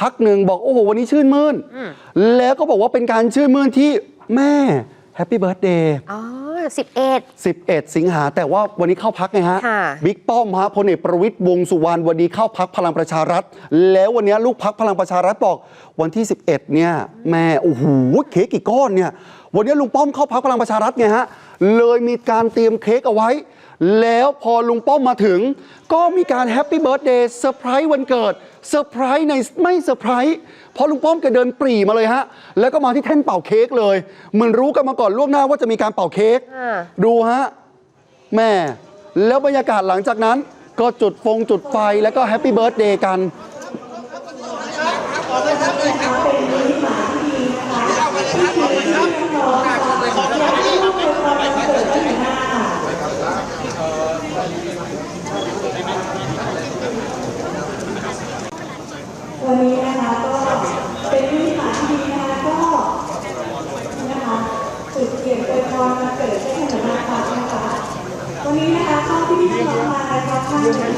พักหนึ่งบอกโอ้โหวันนี้ชื่นมื่นอืมแล้วก็บอกว่าเป็นการชื่นมื่นที่แม่แฮปปี้เบิร์ดเดย์อ๋อสิบเอ็ด11สิงหาแต่ว่าวันนี้เข้าพักไงฮะค่ะบิ๊กป้อมฮะพลเอกประวิตยวงษ์สุวรรณวันนี้เข้าพักพลังประชารัฐ แล้ววันนี้ลูกพักพลังประชารัฐบอกวันที่ 11 เนี่ย แม่โอ้โหเค้กกี่ก้อนเนี่ย วันนี้ลุงป้อมเข้าพักพลังประชารัฐไงฮะ เลยมีการเตรียมเค้กเอาไว้ แล้วพอลุงป้อมมาถึง ก็มีการแฮปปี้เบิร์ดเดย์เซอร์ไพรส์วันเกิด เซอร์ไพรส์ในไม่เซอร์ไพรส์เพราะลุงป้อมแกเดินปรีมาเลยฮะ แล้วก็มาที่แท่นเป่าเค้กเลย เหมือนรู้กันมาก่อนล่วงหน้าว่าจะมีการเป่าเค้กอ่า ดูฮะแม่แล้วบรรยากาศหลังจากนั้น ก็จุดฟงจุดไฟแล้วก็แฮปปี้เบิร์ดเดย์กันวันนี้นะคะก็เป็นวิถีที่ดีนะคะก็นะคะจุดเกียรติโดยพรมาเกิดให้ขนมปังนะคะวันนี้นะคะเข้าที่พี่น้องมา นะ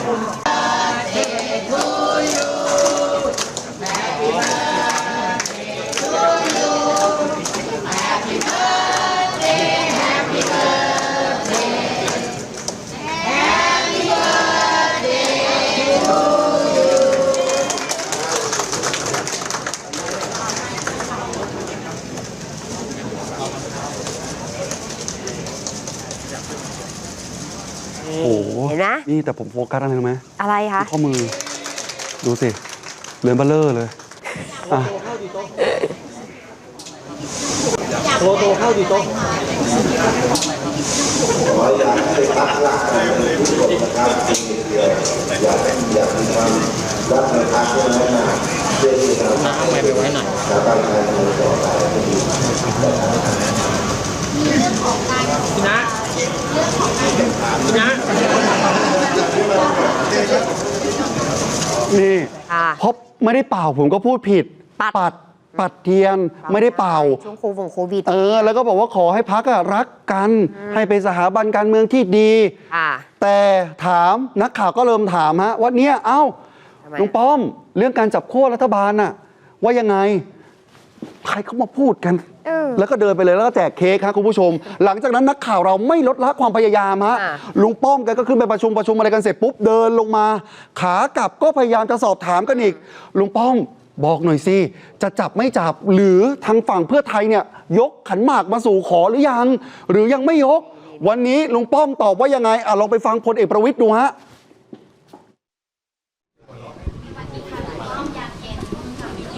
โอ้โหเห็นไหมนี่แต่ผมโฟกัสอะไรรู้ไหมอะไรคะข้อมือ ดูสิเรือนเบลเลอร์เลยอะโทรโทรเข้าดีโต๊ะนี่ ค่ะ เพราะไม่ได้เป่าผมก็พูดผิด ปัด ปัดปัดเทียนไม่ได้เป่า ช่วงโควิดโควิดเออ แล้วก็บอกว่าขอให้พักอะรักกัน ให้เป็นสถาบันการเมืองที่ดี อ่า แต่ถามนักข่าวก็เริ่มถามฮะว่าเนี่ยเอ้าทำไม ลุงป้อม เรื่องการจับขั้วรัฐบาลน่ะ ว่ายังไง ใครเขามาพูดกันเออ แล้วก็เดินไปเลยแล้วก็แจกเค้กครับคุณผู้ชม หลังจากนั้นนักข่าวเราไม่ลดละความพยายามฮะอ่า ลุงป้อมแกก็ขึ้นไปประชุมประชุมอะไรกันเสร็จปุ๊บเดินลงมา ขากลับก็พยายามจะสอบถามกันอีก ลุงป้อมบอกหน่อยสิจะจับไม่จับหรือทางฝั่งเพื่อไทยเนี่ยยกขันหมากมาสู่ขอหรือยัง หรือยังไม่ยก วันนี้ลุงป้อมตอบว่ายังไงอะลองไปฟังพลเอกประวิตยดูฮะ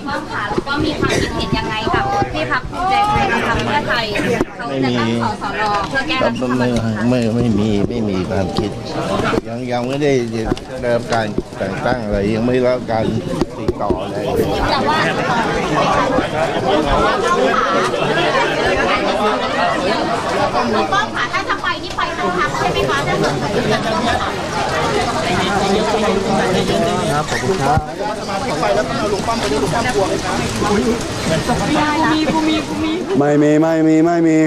ป้อมค่ะแล้วก็มีความคิดเห็นยังไง กับที่พักภูมิใจไทยกับทางเพื่อไทยเขาจะตั้งสสรเพื่อแก้ครัรับฐธรรมไม่นูญค่ะไม่ไม่มีไม่มีความคิด ยังยังไม่ได้ได้รับการแต่งตั้งอะไรยังไม่ได้รับการติดต่ออะไรแต่ว่าป้อมค่ะถ้าจะไปนี่ไปทั้งพักใช่ไหมคะถ้าเกิดจะต้อง ไปแล้วก็เอาลุงป้อมไปด้วยลุงป้อมกลัวไหมครับมีกูมีกูมีไม่มีไม่มีไม่มี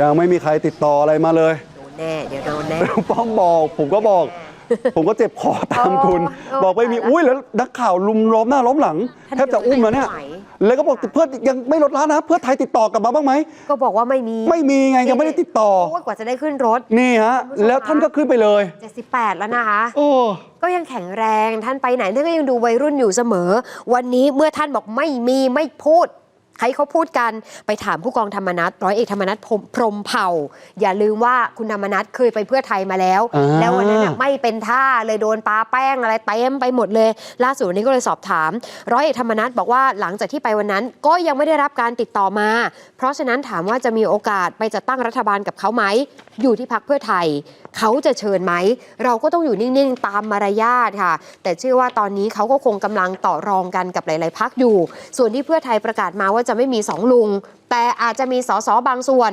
ยังไม่มีใครติดต่ออะไรมาเลย โดนแน่ เดี๋ยวโดนแน่ลุงป้อมบอก ผมก็บอก ผมก็เจ็บคอตามคุณ เออบอกไม่มีตายละ อุ้ยแล้วนักข่าวลุมล้อมหน้าล้อมหลังท่านแทบจะอุ้มแล้วเนี่ยไม่ไหวแล้วก็บอกเพื่อนยังไม่ลดละนะ เพื่อไทยติดต่อกลับมาบ้างไหมก็บอกว่าไม่มีไม่มีไงยังไม่ได้ติดต่อ โยกว่าจะได้ขึ้นรถ นี่ฮะ แล้วท่านก็ขึ้นไปเลย 78 แล้วนะคะ โอ้ ก็ยังแข็งแรงท่านไปไหนท่านก็ยังดูวัยรุ่นอยู่เสมอ วันนี้เมื่อท่านบอกไม่มีไม่พูด ใครเขาพูดกันไปถามผู้กองธรรมนัฐร้อยเอกธรรมนัฐพรหมพรหมเผ่า อย่าลืมว่าคุณธรรมนัฐเคยไปเพื่อไทยมาแล้วอ่าแล้ววันนั้นน่ะไม่เป็นท่าเลยโดนปาแป้งอะไรเต็มไปหมดเลย ล่าสุดวันนี้ก็เลยสอบถาม ร้อยเอกธรรมนัฐบอกว่าหลังจากที่ไปวันนั้นก็ยังไม่ได้รับการติดต่อมา เพราะฉะนั้นถามว่าจะมีโอกาสไปจัดตั้งรัฐบาลกับเขาไหมอยู่ที่พักเพื่อไทย เขาจะเชิญไหม เราก็ต้องอยู่นิ่ง ๆ ตามมารยาทค่ะ แต่เชื่อว่าตอนนี้เขาก็คงกำลังต่อรองกันกับหลาย ๆ พักอยู่ ส่วนที่เพื่อไทยประกาศมาว่าจะไม่มีสองลุง แต่อาจจะมีสสบางส่วน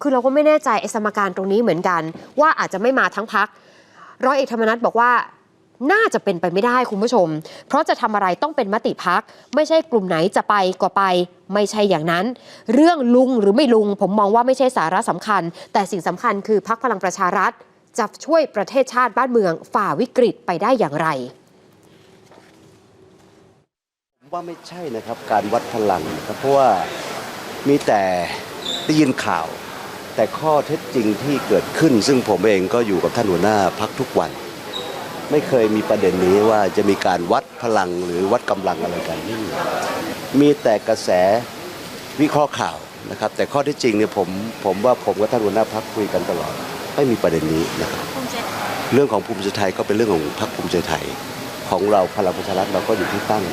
คือเราก็ไม่แน่ใจไอ้สมการตรงนี้เหมือนกัน ว่าอาจจะไม่มาทั้งพักร้อยเอกธรรมนัฐบอกว่าน่าจะเป็นไปไม่ได้คุณผู้ชม เพราะจะทำอะไรต้องเป็นมติพัก ไม่ใช่กลุ่มไหนจะไปก็ไป ไม่ใช่อย่างนั้น เรื่องลุงหรือไม่ลุง ผมมองว่าไม่ใช่สาระสำคัญ แต่สิ่งสำคัญคือพักพลังประชารัฐ จะช่วยประเทศชาติบ้านเมืองฝ่าวิกฤตไปได้อย่างไร ว่าไม่ใช่นะครับการวัดพลังนะครับเพราะว่ามีแต่ได้ยินข่าว แต่ข้อเท็จจริงที่เกิดขึ้น ซึ่งผมเองก็อยู่กับท่านหัวหน้าพักทุกวัน ไม่เคยมีประเด็นนี้ว่าจะมีการวัดพลังหรือวัดกำลังอะไรกันไม่มีมีแต่กระแสวิเคราะห์ข่าวนะครับ แต่ข้อเท็จจริงเนี่ยผมผมว่าผมกับท่านหัวหน้าพักคุยกันตลอด ไม่มีประเด็นนี้นะครับเรื่องของภูมิใจไทยก็เป็นเรื่องของพรรคภูมิใจไทย ของเราพลังประชารัฐเราก็อยู่ที่ตั้ง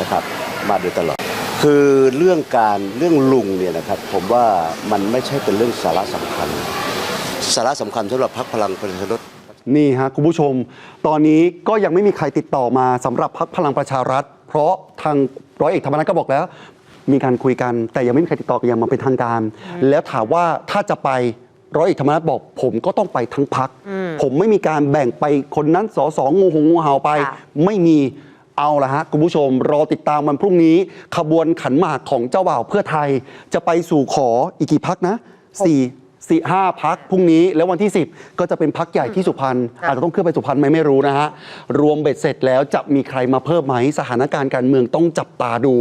นะครับมาโดยตลอด คือเรื่องการเรื่องลุงเนี่ยนะครับผมว่ามันไม่ใช่เป็นเรื่องสาระสำคัญ สาระสำคัญสำหรับพรรคพลังประชารัฐนี่ฮะคุณผู้ชม ตอนนี้ก็ยังไม่มีใครติดต่อมาสำหรับพักพลังประชารัฐ เพราะทางร้อยเอกธรรมนัฐก็บอกแล้ว มีการคุยกันแต่ยังไม่มีใครติดต่อกันอย่างมาเป็นทางการ แล้วถามว่าถ้าจะไปร้อยเอกธรรมนัฐบอก ผมก็ต้องไปทั้งพัก ผมไม่มีการแบ่งไปคนนั้นสอสองงูหงงูเห่าไปค่ะไม่มี เอาละฮะคุณผู้ชมรอติดตามวันพรุ่งนี้ ขบวนขันหมากของเจ้าบ่าวเพื่อไทย จะไปสู่ขออีกกี่พักนะสี่สี่ห้าพักพรุ่งนี้แล้ววันที่ 10 ก็จะเป็นพักใหญ่ที่สุพรรณอาจจะต้องขึ้นไปสุพรรณไหมไม่รู้นะฮะรวมเบ็ดเสร็จแล้วจะมีใครมาเพิ่มไหมสถานการณ์การเมืองต้องจับตาดู